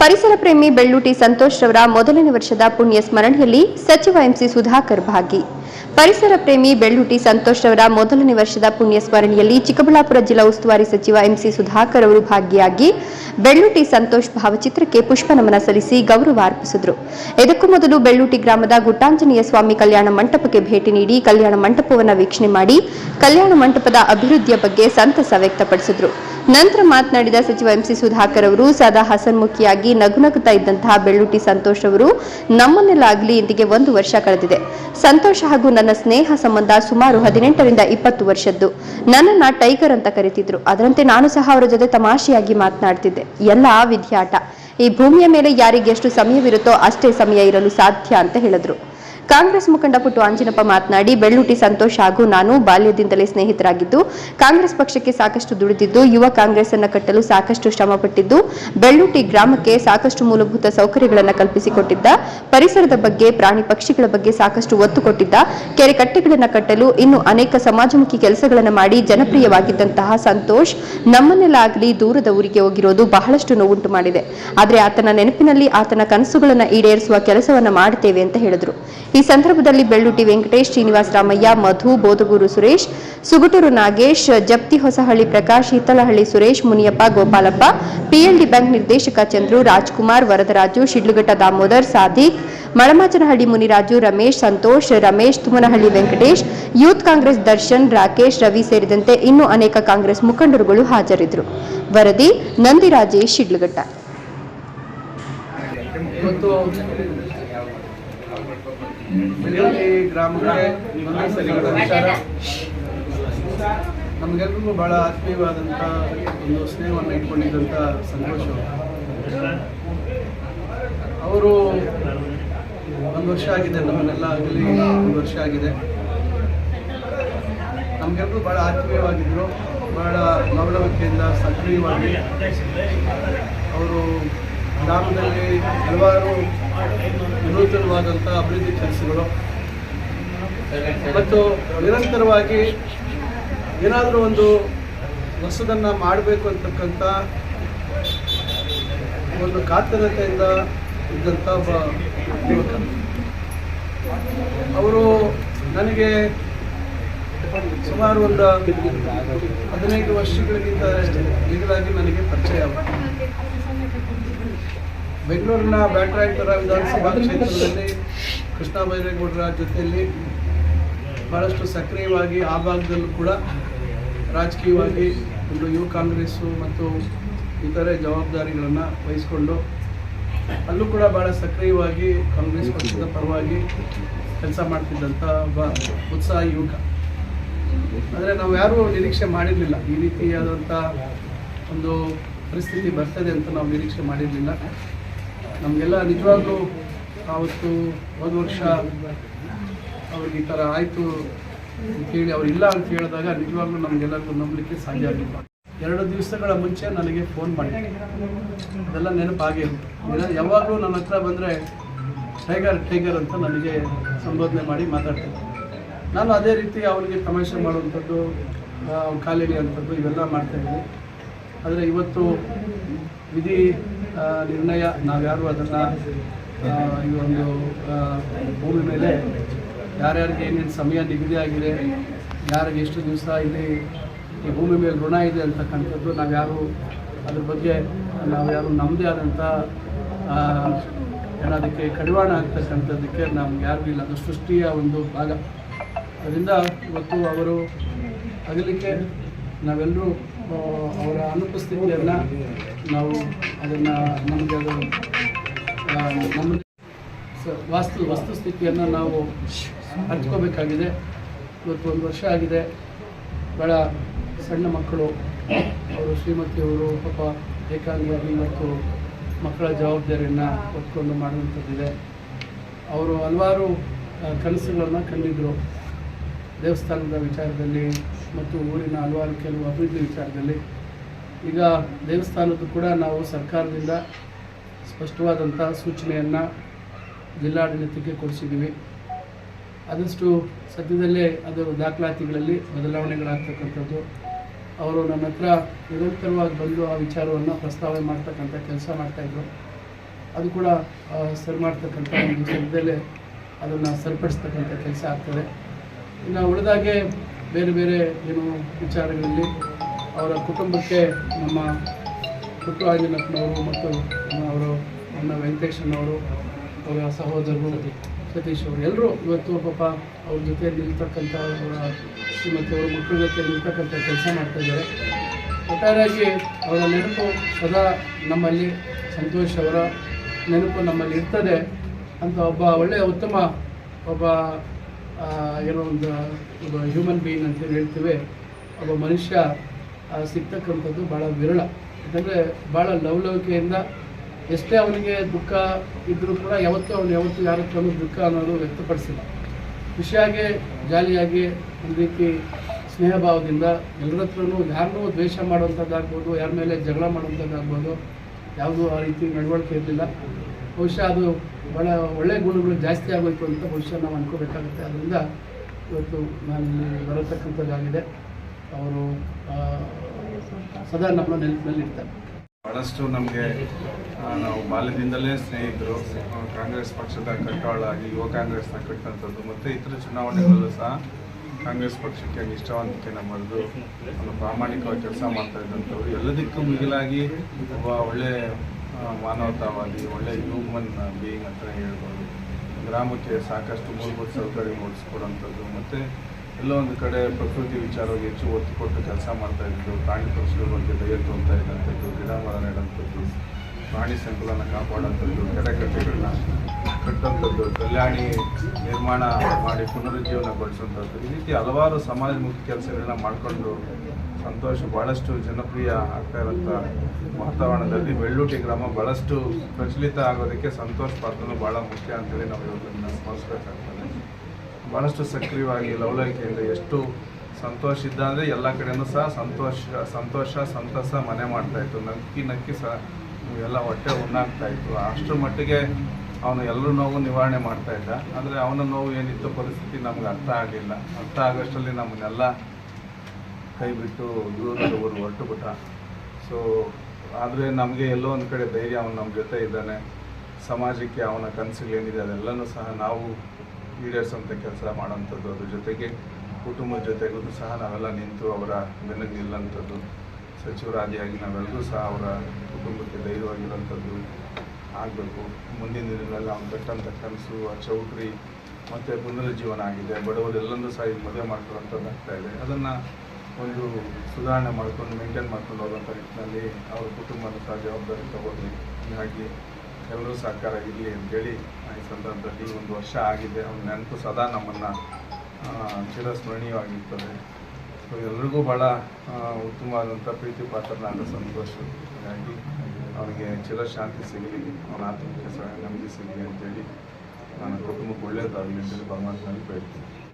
ಪರಿಸರ ಪ್ರೇಮಿ ಬೆಳ್ಳೂಟಿ ಸಂತೋಷ್ ರವರ ಮೊದಲನೇ ವರ್ಷದ ಪುಣ್ಯ ಸ್ಮರಣೆಯಲ್ಲಿ ಸಚಿವ ಎಂಸಿ ಸುಧಾಕರ್ ಭಾಗಿ. ಪರಿಸರ ಪ್ರೇಮಿ ಬೆಳ್ಳುಟಿ ಸಂತೋಷ್ ಅವರ ಮೊದಲನೇ ವರ್ಷದ ಪುಣ್ಯ ಸ್ಮರಣೆಯಲ್ಲಿ ಚಿಕ್ಕಬಳ್ಳಾಪುರ ಜಿಲ್ಲಾ ಉಸ್ತುವಾರಿ ಸಚಿವ ಎಂಸಿ ಸುಧಾಕರ್ ಅವರು ಭಾಗಿಯಾಗಿ ಬೆಳ್ಳುಟಿ ಸಂತೋಷ್ ಭಾವಚಿತ್ರಕ್ಕೆ ಪುಷ್ಪ ನಮನ ಸಲ್ಲಿಸಿ ಗೌರವ ಅರ್ಪಿಸಿದರು. ಇದಕ್ಕೂ ಮೊದಲು ಬೆಳ್ಳುಟಿ ಗ್ರಾಮದ ಗುಟ್ಟಾಂಜನೇಯ ಸ್ವಾಮಿ ಕಲ್ಯಾಣ ಮಂಟಪಕ್ಕೆ ಭೇಟಿ ನೀಡಿ ಕಲ್ಯಾಣ ಮಂಟಪವನ್ನು ವೀಕ್ಷಣೆ ಮಾಡಿ ಕಲ್ಯಾಣ ಮಂಟಪದ ಅಭಿವೃದ್ಧಿಯ ಬಗ್ಗೆ ಸಂತಸ ವ್ಯಕ್ತಪಡಿಸಿದರು. ನಂತರ ಮಾತನಾಡಿದ ಸಚಿವ ಎಂಸಿ ಸುಧಾಕರ್ ಅವರು, ಸದಾ ಹಸನ್ಮುಖಿಯಾಗಿ ನಗುನಗುತ್ತಾ ಇದ್ದಂತಹ ಬೆಳ್ಳೂಟಿ ಸಂತೋಷ್ ಅವರು ನಮ್ಮನ್ನೆಲ್ಲ ಇಂದಿಗೆ ಒಂದು ವರ್ಷ ಕಳೆದಿದೆ. ಸಂತೋಷ ಹಾಗೂ ನನ್ನ ಸ್ನೇಹ ಸಂಬಂಧ ಸುಮಾರು ಹದಿನೆಂಟರಿಂದ ಇಪ್ಪತ್ತು ವರ್ಷದ್ದು. ನನ್ನನ್ನ ಟೈಗರ್ ಅಂತ ಕರಿತಿದ್ರು. ಅದರಂತೆ ನಾನು ಸಹ ಅವರ ಜೊತೆ ತಮಾಷೆಯಾಗಿ ಮಾತನಾಡ್ತಿದ್ದೆ. ಎಲ್ಲ ವಿದ್ಯಾಟ. ಈ ಭೂಮಿಯ ಮೇಲೆ ಯಾರಿಗೆ ಎಷ್ಟು ಸಮಯವಿರುತ್ತೋ ಅಷ್ಟೇ ಸಮಯ ಇರಲು ಸಾಧ್ಯ ಅಂತ ಹೇಳಿದ್ರು. ಕಾಂಗ್ರೆಸ್ ಮುಖಂಡ ಪುಟ್ಟು ಅಂಜಿನಪ್ಪ ಮಾತನಾಡಿ ಬೆಳ್ಳೂಟಿ ಸಂತೋಷ್ ಹಾಗೂ ನಾನು ಬಾಲ್ಯದಿಂದಲೇ ಸ್ನೇಹಿತರಾಗಿದ್ದು, ಕಾಂಗ್ರೆಸ್ ಪಕ್ಷಕ್ಕೆ ಸಾಕಷ್ಟು ದುಡಿದಿದ್ದು, ಯುವ ಕಾಂಗ್ರೆಸ್ ಅನ್ನು ಕಟ್ಟಲು ಸಾಕಷ್ಟು ಶ್ರಮಪಟ್ಟಿದ್ದು ಬೆಳ್ಳೂಟಿ ಗ್ರಾಮಕ್ಕೆ ಸಾಕಷ್ಟು ಮೂಲಭೂತ ಸೌಕರ್ಯಗಳನ್ನು ಕಲ್ಪಿಸಿಕೊಟ್ಟಿದ್ದ, ಪರಿಸರದ ಬಗ್ಗೆ, ಪ್ರಾಣಿ ಪಕ್ಷಿಗಳ ಬಗ್ಗೆ ಸಾಕಷ್ಟು ಒತ್ತು ಕೊಟ್ಟಿದ್ದ, ಕೆರೆ ಕಟ್ಟೆಗಳನ್ನು ಕಟ್ಟಲು ಇನ್ನು ಅನೇಕ ಸಮಾಜಮುಖಿ ಕೆಲಸಗಳನ್ನು ಮಾಡಿ ಜನಪ್ರಿಯವಾಗಿದ್ದಂತಹ ಸಂತೋಷ್, ನಮ್ಮನ್ನೆಲ್ಲಾಗಲಿ ದೂರದ ಊರಿಗೆ ಹೋಗಿರೋದು ಬಹಳಷ್ಟು ನೋವುಂಟು ಮಾಡಿದೆ. ಆದರೆ ಆತನ ನೆನಪಿನಲ್ಲಿ ಆತನ ಕನಸುಗಳನ್ನು ಈಡೇರಿಸುವ ಕೆಲಸವನ್ನು ಮಾಡುತ್ತೇವೆ ಅಂತ ಹೇಳಿದರು. ಸಂದರ್ಭದಲ್ಲಿ ಬೆಳ್ಳುಟಿ ವೆಂಕಟೇಶ್, ಶ್ರೀನಿವಾಸ ರಾಮಯ್ಯ, ಮಧು, ಬೋಧಗುರು ಸುರೇಶ್, ಸುಗುಟೂರು ನಾಗೇಶ್, ಜಪ್ತಿ ಹೊಸಹಳ್ಳಿ ಪ್ರಕಾಶ್, ಹಿತ್ತಲಹಳ್ಳಿ ಸುರೇಶ್, ಮುನಿಯಪ್ಪ, ಗೋಪಾಲಪ್ಪ, ಪಿಎಲ್ಡಿ ಬ್ಯಾಂಕ್ ನಿರ್ದೇಶಕ ಚಂದ್ರು, ರಾಜ್ಕುಮಾರ್, ವರದರಾಜು, ಶಿಡ್ಲಘಟ್ಟ ದಾಮೋದರ್, ಸಾದಿಕ್, ಮಳಮಾಚನಹಳ್ಳಿ ಮುನಿರಾಜು, ರಮೇಶ್, ಸಂತೋಷ್, ರಮೇಶ್, ತುಮನಹಳ್ಳಿ ವೆಂಕಟೇಶ್, ಯೂತ್ ಕಾಂಗ್ರೆಸ್ ದರ್ಶನ್, ರಾಕೇಶ್, ರವಿ ಸೇರಿದಂತೆ ಇನ್ನೂ ಅನೇಕ ಕಾಂಗ್ರೆಸ್ ಮುಖಂಡರುಗಳು ಹಾಜರಿದ್ದರು. ವರದಿ ನಂದಿರಾಜೇಶ್ ಶಿಡ್ಲಘಟ್ಟ. ಗ್ರಾಮಕ್ಕೆ ನಮಗೆಲ್ರಿಗೂ ಭಾಳ ಆತ್ಮೀಯವಾದಂಥ ಒಂದು ಸ್ನೇಹವನ್ನು ಇಟ್ಕೊಂಡಿದ್ದಂಥ ಸಂತೋಷ. ಅವರು ಒಂದು ವರ್ಷ ಆಗಿದೆ, ನಮ್ಮನ್ನೆಲ್ಲ ಆಗಲಿ, ಒಂದು ವರ್ಷ ಆಗಿದೆ. ನಮಗೆಲ್ಲರೂ ಭಾಳ ಆತ್ಮೀಯವಾಗಿದ್ರು ಭಾಳ ಲವಲವಿಕೆಯಿಂದ ಸಕ್ರಿಯವಾಗಿ. ಅವರು ಗ್ರಾಮದಲ್ಲಿ ಹಲವಾರು ವಿನೂತನವಾದಂಥ ಅಭಿವೃದ್ಧಿ ಕೆಲಸಗಳು. ಮತ್ತು ನಿರಂತರವಾಗಿ ಏನಾದರೂ ಒಂದು ಹೊಸದನ್ನು ಮಾಡಬೇಕು ಅಂತಕ್ಕಂಥ ಒಂದು ಕಾತರತೆಯಿಂದ ಇದ್ದಂಥ ಒಬ್ಬ ಯುವಕ. ಅವರು ನನಗೆ ಸುಮಾರು ಒಂದು ಹದಿನೈದು ವರ್ಷಗಳಿಗಿಂತ ಈಗಲಾಗಿ ನನಗೆ ಪರಿಚಯ ಬೆಂಗಳೂರಿನ ಬ್ಯಾಟರಾಯಪುರ ವಿಧಾನಸಭಾ ಕ್ಷೇತ್ರದಲ್ಲಿ ಕೃಷ್ಣ ಬೈರೇಗೌಡರ ಜೊತೆಯಲ್ಲಿ ಭಾಳಷ್ಟು ಸಕ್ರಿಯವಾಗಿ ಆ ಭಾಗದಲ್ಲೂ ಕೂಡ ರಾಜಕೀಯವಾಗಿ ಒಂದು ಯುವ ಕಾಂಗ್ರೆಸ್ಸು ಮತ್ತು ಇತರೆ ಜವಾಬ್ದಾರಿಗಳನ್ನು ವಹಿಸಿಕೊಂಡು ಅಲ್ಲೂ ಕೂಡ ಭಾಳ ಸಕ್ರಿಯವಾಗಿ ಕಾಂಗ್ರೆಸ್ ಪಕ್ಷದ ಪರವಾಗಿ ಕೆಲಸ ಮಾಡ್ತಿದ್ದಂಥ ಒಬ್ಬ ಉತ್ಸಾಹ ಯುವಕ. ಆದರೆ ನಾವು ಯಾರೂ ನಿರೀಕ್ಷೆ ಮಾಡಿರಲಿಲ್ಲ. ಈ ರೀತಿಯಾದಂಥ ಒಂದು ಪರಿಸ್ಥಿತಿ ಬರ್ತದೆ ಅಂತ ನಾವು ನಿರೀಕ್ಷೆ ಮಾಡಿರಲಿಲ್ಲ. ನಮಗೆಲ್ಲ ನಿಜವಾಗ್ಲೂ ಆವತ್ತು ಒಂದು ವರ್ಷ ಅವ್ರಿಗೆ ಈ ಥರ ಆಯಿತು ಅಂತೇಳಿ ಅವ್ರು ಇಲ್ಲ ಅಂತ ಹೇಳಿದಾಗ ನಿಜವಾಗ್ಲೂ ನಮಗೆಲ್ಲರಿಗೂ ನಂಬಲಿಕ್ಕೆ ಸಾಧ್ಯ ಆಗಿಲ್ಲ. ಎರಡು ದಿವಸಗಳ ಮುಂಚೆ ನನಗೆ ಫೋನ್ ಮಾಡಿ ಅದೆಲ್ಲ ನೆನಪಾಗಿ ಯಾವಾಗಲೂ ನನ್ನ ಹತ್ರ ಬಂದರೆ, ಟೈಗರ್ ಟೈಗರ್ ಅಂತ ನನಗೆ ಸಂಬೋಧನೆ ಮಾಡಿ ಮಾತಾಡ್ತೀನಿ ನಾನು ಅದೇ ರೀತಿ ಅವರಿಗೆ ತಮಾಷೆ ಮಾಡುವಂಥದ್ದು ಕಾಲಿಗೆ ಅಂಥದ್ದು ಇವೆಲ್ಲ ಮಾಡ್ತಾಯಿದ್ದೀನಿ ಆದರೆ ಇವತ್ತು ವಿಧಿ ನಿರ್ಣಯ ನಾವ್ಯಾರು ಅದನ್ನು ಈ ಒಂದು ಭೂಮಿ ಮೇಲೆ ಯಾರ್ಯಾರಿಗೆ ಏನೇನು ಸಮಯ ನಿಗದಿ ಆಗಿದೆ, ಯಾರಿಗೆ ಎಷ್ಟು ದಿವಸ ಇಲ್ಲಿ ಈ ಭೂಮಿ ಮೇಲೆ ಋಣ ಇದೆ ಅಂತಕ್ಕಂಥದ್ದು ನಾವ್ಯಾರು ಅದ್ರ ಬಗ್ಗೆ ನಾವು ಯಾರು ನಮ್ಮದೇ ಆದಂಥ ಏನದಕ್ಕೆ ಕಡಿವಾಣ ಆಗ್ತಕ್ಕಂಥದ್ದಕ್ಕೆ ನಮ್ಗೆ ಯಾರಿಗೂ ಇಲ್ಲ ಅದು ಸೃಷ್ಟಿಯ ಒಂದು ಭಾಗ. ಅದರಿಂದ ಇವತ್ತು ಅವರು ಅಗಲಿಕ್ಕೆ ನಾವೆಲ್ಲರೂ ಅವರ ಅನುಪಸ್ಥಿತಿಯನ್ನು ನಾವು ಅದನ್ನು ನಮಗೆ ಅದು ನಮ್ಮ ವಾಸ್ತು, ವಸ್ತುಸ್ಥಿತಿಯನ್ನು ನಾವು ಹಂಚ್ಕೋಬೇಕಾಗಿದೆ. ಇವತ್ತು ಒಂದು ವರ್ಷ ಆಗಿದೆ. ಭಾಳ ಸಣ್ಣ ಮಕ್ಕಳು, ಅವರು ಶ್ರೀಮತಿಯವರು ಪಾಪ ಏಕಾಂಗಿಯಾಗಿ ಮತ್ತು ಮಕ್ಕಳ ಜವಾಬ್ದಾರಿಯನ್ನು ಹೊತ್ಕೊಂಡು ಮಾಡುವಂಥದ್ದಿದೆ. ಅವರು ಹಲವಾರು ಕನಸುಗಳನ್ನ ಕಂಡಿದ್ದರು ದೇವಸ್ಥಾನದ ವಿಚಾರದಲ್ಲಿ ಮತ್ತು ಊರಿನ ಹಲವಾರು ಕೆಲವು ಅಭಿವೃದ್ಧಿ ವಿಚಾರದಲ್ಲಿ. ಈಗ ದೇವಸ್ಥಾನದ್ದು ಕೂಡ ನಾವು ಸರ್ಕಾರದಿಂದ ಸ್ಪಷ್ಟವಾದಂಥ ಸೂಚನೆಯನ್ನು ಜಿಲ್ಲಾಡಳಿತಕ್ಕೆ ಕೊಡಿಸಿದ್ದೀವಿ. ಆದಷ್ಟು ಸದ್ಯದಲ್ಲೇ ಅದು ದಾಖಲಾತಿಗಳಲ್ಲಿ ಬದಲಾವಣೆಗಳಾಗ್ತಕ್ಕಂಥದ್ದು. ಅವರು ನನ್ನ ಹತ್ರ ನಿರಂತರವಾಗಿ ಬಂದು ಆ ವಿಚಾರವನ್ನು ಪ್ರಸ್ತಾವನೆ ಮಾಡ್ತಕ್ಕಂಥ ಕೆಲಸ ಮಾಡ್ತಾಯಿದ್ರು ಅದು ಕೂಡ ಸರಿ ಮಾಡ್ತಕ್ಕಂಥ ಒಂದು ಸದ್ಯದಲ್ಲೇ ಅದನ್ನು ಸರಿಪಡಿಸ್ತಕ್ಕಂಥ ಕೆಲಸ ಆಗ್ತದೆ. ಇನ್ನು ಉಳಿದಾಗೆ ಬೇರೆ ಬೇರೆ ಏನು ವಿಚಾರಗಳಲ್ಲಿ ಅವರ ಕುಟುಂಬಕ್ಕೆ ನಮ್ಮ ಪುಟ್ಟು ಆಂಜನಪ್ಪನವರು ಮತ್ತು ಅವರು ಅಣ್ಣ ವೆಂಕಟೇಶನವರು, ಅವರ ಸಹೋದರರು ಸತೀಶ್ ಅವರು ಎಲ್ಲರೂ ಇವತ್ತು ಪಾಪ ಅವ್ರ ಜೊತೆ ನಿಲ್ತಕ್ಕಂಥ ಅವರ ಶ್ರೀಮತಿ ಅವರ ಮಕ್ಕಳ ಜೊತೆ ನಿಲ್ತಕ್ಕಂಥ ಕೆಲಸ ಮಾಡ್ತಾಯಿದ್ದಾರೆ ಒಟ್ಟಾರೆಯಾಗಿ ಅವರ ನೆನಪು ಸದಾ ನಮ್ಮಲ್ಲಿ ಸಂತೋಷ್ ಅವರ ನೆನಪು ನಮ್ಮಲ್ಲಿ ಇರ್ತದೆ. ಅಂತ ಒಬ್ಬ ಒಳ್ಳೆಯ ಉತ್ತಮ ಒಬ್ಬ ಏನೋ ಒಂದು, ಒಬ್ಬ ಹ್ಯೂಮನ್ ಬೀಯಿಂಗ್ ಅಂತ ಏನ್ ಹೇಳ್ತೀವಿ, ಒಬ್ಬ ಮನುಷ್ಯ ಸಿಗ್ತಕ್ಕಂಥದ್ದು ಭಾಳ ವಿರಳ. ಯಾಕಂದರೆ ಭಾಳ ಲವಲವಿಕೆಯಿಂದ ಎಷ್ಟೇ ಅವನಿಗೆ ದುಃಖ ಇದ್ದರೂ ಕೂಡ ಯಾವತ್ತೂ ಅವನು ಯಾವತ್ತೂ ಯಾರ ದುಃಖ ಅನ್ನೋದು ವ್ಯಕ್ತಪಡಿಸಿಲ್ಲ. ಖುಷಿಯಾಗಿ, ಜಾಲಿಯಾಗಿ, ಒಂದು ರೀತಿ ಸ್ನೇಹ ಭಾವದಿಂದ ಎಲ್ಲರ ಹತ್ರನೂ ಯಾರನ್ನೂ ದ್ವೇಷ ಮಾಡುವಂಥದ್ದಾಗ್ಬೋದು, ಯಾರ ಮೇಲೆ ಜಗಳ ಮಾಡುವಂಥದ್ದಾಗ್ಬೋದು, ಯಾವುದೂ ಆ ರೀತಿ ನಡವಳಿಕೆ ಇರಲಿಲ್ಲ. ಬಹುಶಃ ಅದು ಭಾಳ ಒಳ್ಳೆಯ ಗುಣಗಳು ಜಾಸ್ತಿ ಆಗೋಯ್ತು ಅಂತ ಬಹುಶಃ ನಾವು ಅನ್ಕೋಬೇಕಾಗುತ್ತೆ. ಅದರಿಂದ ಇವತ್ತು ನಾನು ಇಲ್ಲಿ ಬರತಕ್ಕಂಥದ್ದಾಗಿದೆ. ಅವರು ಸದಾ ನಮ್ಮ ನೆನಪಿನಲ್ಲಿ ಇರ್ತಾರೆ ಬಹಳಷ್ಟು ನಮಗೆ ನಾವು ಬಾಲ್ಯದಿಂದಲೇ ಸ್ನೇಹಿತರು ಕಾಂಗ್ರೆಸ್ ಪಕ್ಷದ ಕಟ್ಟಾಳಾಗಿ ಯುವ ಕಾಂಗ್ರೆಸ್ನ ಕಟ್ಟಂಥದ್ದು ಮತ್ತು ಇತರ ಚುನಾವಣೆಗಳಲ್ಲೂ ಸಹ ಕಾಂಗ್ರೆಸ್ ಪಕ್ಷಕ್ಕೆ ನಿಷ್ಠಾವಂತಿಕೆ ನಮ್ಮದು ಒಂದು ಪ್ರಾಮಾಣಿಕವಾಗಿ ಕೆಲಸ ಮಾಡ್ತಾ ಇದ್ದಂಥವ್ರು. ಎಲ್ಲದಕ್ಕೂ ಮಿಗಿಲಾಗಿ ಒಬ್ಬ ಒಳ್ಳೆ ಆ, ಮಾನವತಾವಾದಿ, ಒಳ್ಳೆ ಹ್ಯೂಮನ್ ಬೀಯಿಂಗ್ ಅಂತ ಹೇಳ್ಬೋದು. ಗ್ರಾಮಕ್ಕೆ ಸಾಕಷ್ಟು ಮೂಲಭೂತ ಸೌಕರ್ಯ ಮೂಡಿಸ್ಕೊಡೋಂಥದ್ದು. ಮತ್ತು ಎಲ್ಲೋ ಒಂದು ಕಡೆ ಪ್ರಕೃತಿ ವಿಚಾರವಾಗಿ ಹೆಚ್ಚು ಒತ್ತು ಕೊಟ್ಟು ಕೆಲಸ ಮಾಡ್ತಾ ಇದ್ದು ಪ್ರಾಣಿ ಪಕ್ಷಿಗಳ ಬಗ್ಗೆ ದಯ ತೋರ್ತಾ ಇದ್ದಂಥದ್ದು, ಗಿಡ ಮರ ನೆಡೋಂಥದ್ದು, ಪ್ರಾಣಿ ಸಂಕುಲನ ಕಾಪಾಡೋಂಥದ್ದು ಕೆರೆ ಕಟ್ಟೆಗಳನ್ನ ಕಟ್ಟೋಂಥದ್ದು, ಕಲ್ಯಾಣಿ ನಿರ್ಮಾಣ ಮಾಡಿ ಪುನರುಜ್ಜೀವನಗೊಳಿಸುವಂಥದ್ದು ಈ ರೀತಿ ಹಲವಾರು ಸಮಾಜಮುಖಿ ಕೆಲಸಗಳನ್ನ ಮಾಡಿಕೊಂಡು ಸಂತೋಷ ಭಾಳಷ್ಟು ಜನಪ್ರಿಯ ಆಗ್ತಾ ಇರೋಂಥ ವಾತಾವರಣದಲ್ಲಿ ಬೆಳ್ಳೂಟಿ ಗ್ರಾಮ ಭಾಳಷ್ಟು ಪ್ರಚಲಿತ ಆಗೋದಕ್ಕೆ ಸಂತೋಷ ಪಾತ್ರನೂ ಭಾಳ ಮುಖ್ಯ ಅಂತೇಳಿ ನಾವು ಇವತ್ತನ್ನು ಸ್ಮರಿಸ್ಬೇಕಾಗ್ತದೆ. ಭಾಳಷ್ಟು ಸಕ್ರಿಯವಾಗಿ, ಲವಲವಿಕೆಯಿಂದ ಎಷ್ಟು ಸಂತೋಷ ಇದ್ದ ಅಂದರೆ ಎಲ್ಲ ಕಡೆನೂ ಸಹ ಸಂತೋಷ ಸಂತೋಷ, ಸಂತಸ ಮನೆ ಮಾಡ್ತಾ ಇತ್ತು. ನಕ್ಕಿ ನಕ್ಕಿ ಸಹ ಎಲ್ಲ ಹೊಟ್ಟೆ ಉಣ್ಣಾಗ್ತಾ ಇತ್ತು. ಅಷ್ಟರ ಮಟ್ಟಿಗೆ ಅವನು ಎಲ್ಲರೂ ನೋವು ನಿವಾರಣೆ ಮಾಡ್ತಾ ಇದ್ದ. ಅಂದರೆ ಅವನ ನೋವು ಏನಿತ್ತು, ಪರಿಸ್ಥಿತಿ ನಮ್ಗೆ ಅರ್ಥ ಆಗಲಿಲ್ಲ ಅರ್ಥ ಆಗೋಷ್ಟರಲ್ಲಿ ನಮ್ಮನ್ನೆಲ್ಲ ಕೈ ಬಿಟ್ಟು ದೂರದ ಊರು ಹೊರಟು ಬಿಟ್ಟ ಸೊ ಆದರೆ ನಮಗೆ ಎಲ್ಲೋ ಒಂದು ಕಡೆ ಧೈರ್ಯ ಅವನು ನಮ್ಮ ಜೊತೆ ಇದ್ದಾನೆ. ಸಮಾಜಕ್ಕೆ ಅವನ ಕನಸುಗಳೇನಿದೆ ಅದೆಲ್ಲನೂ ಸಹ ನಾವು ಈಡೇರಿಸುವಂಥ ಕೆಲಸ ಮಾಡೋವಂಥದ್ದು ಅದ್ರ ಜೊತೆಗೆ ಕುಟುಂಬದ ಜೊತೆಗೂ ಸಹ ನಾವೆಲ್ಲ ನಿಂತು ಅವರ ಬೆನ್ನಿಗೆ ನಿಲ್ಲಂಥದ್ದು. ಸಚಿವರಾದಿಯಾಗಿ ನಾವೆಲ್ಲರೂ ಸಹ ಅವರ ಕುಟುಂಬಕ್ಕೆ ಧೈರ್ಯವಾಗಿರೋಂಥದ್ದು ಆಗಬೇಕು. ಮುಂದಿನ ದಿನಗಳಲ್ಲಿ ಅವ್ನು ಕಟ್ಟಂಥ ಕನಸು, ಆ ಚೌಟ್ರಿ ಮತ್ತು ಪುನರುಜ್ಜೀವನ ಆಗಿದೆ. ಬಡವರೆಲ್ಲರೂ ಸಹ ಈಗ ಮದುವೆ ಮಾಡ್ಕೊಳ್ಳೋಂಥದ್ದು ಆಗ್ತಾಯಿದೆ ಅದನ್ನು ಒಂದು ಸುಧಾರಣೆ ಮಾಡ್ಕೊಂಡು ಮೇಂಟೈನ್ ಮಾಡ್ಕೊಂಡು ಹೋಗುವಂಥ ನಿಟ್ಟಿನಲ್ಲಿ ಅವ್ರ ಕುಟುಂಬದ ಸಹ ಜವಾಬ್ದಾರಿ ತಗೊಳ್ಳಿ ಹೀಗಾಗಿ ಎಲ್ಲರೂ ಸಹಕಾರ ಇರಲಿ ಅಂತೇಳಿ ಈ ಸಂದರ್ಭದಲ್ಲಿ ಒಂದು ವರ್ಷ ಆಗಿದೆ. ಅವ್ರ ನೆನಪು ಸದಾ ನಮ್ಮನ್ನು ಚಿರಸ್ಮರಣೀಯವಾಗಿರ್ತದೆ. ಸೊ, ಎಲ್ರಿಗೂ ಭಾಳ ಉತ್ತಮವಾದಂಥ ಪ್ರೀತಿ ಪಾತ್ರನಾದ ಸಂತೋಷ. ಹಾಗಾಗಿ ಅವನಿಗೆ ಚಿರಶಾಂತಿ ಸಿಗಲಿ, ಅವನ ಆತ್ಮಕ್ಕೆ ಸಹ ನೆಮ್ಮದಿ ಸಿಗಲಿ ಅಂತೇಳಿ ನನ್ನ ಕುಟುಂಬಕ್ಕೆ ಒಳ್ಳೆಯದಾಗಲಿ ಅಂತೇಳಿ ಭಗವಂತನಲ್ಲಿ ಬೇಡ್ತೀನಿ.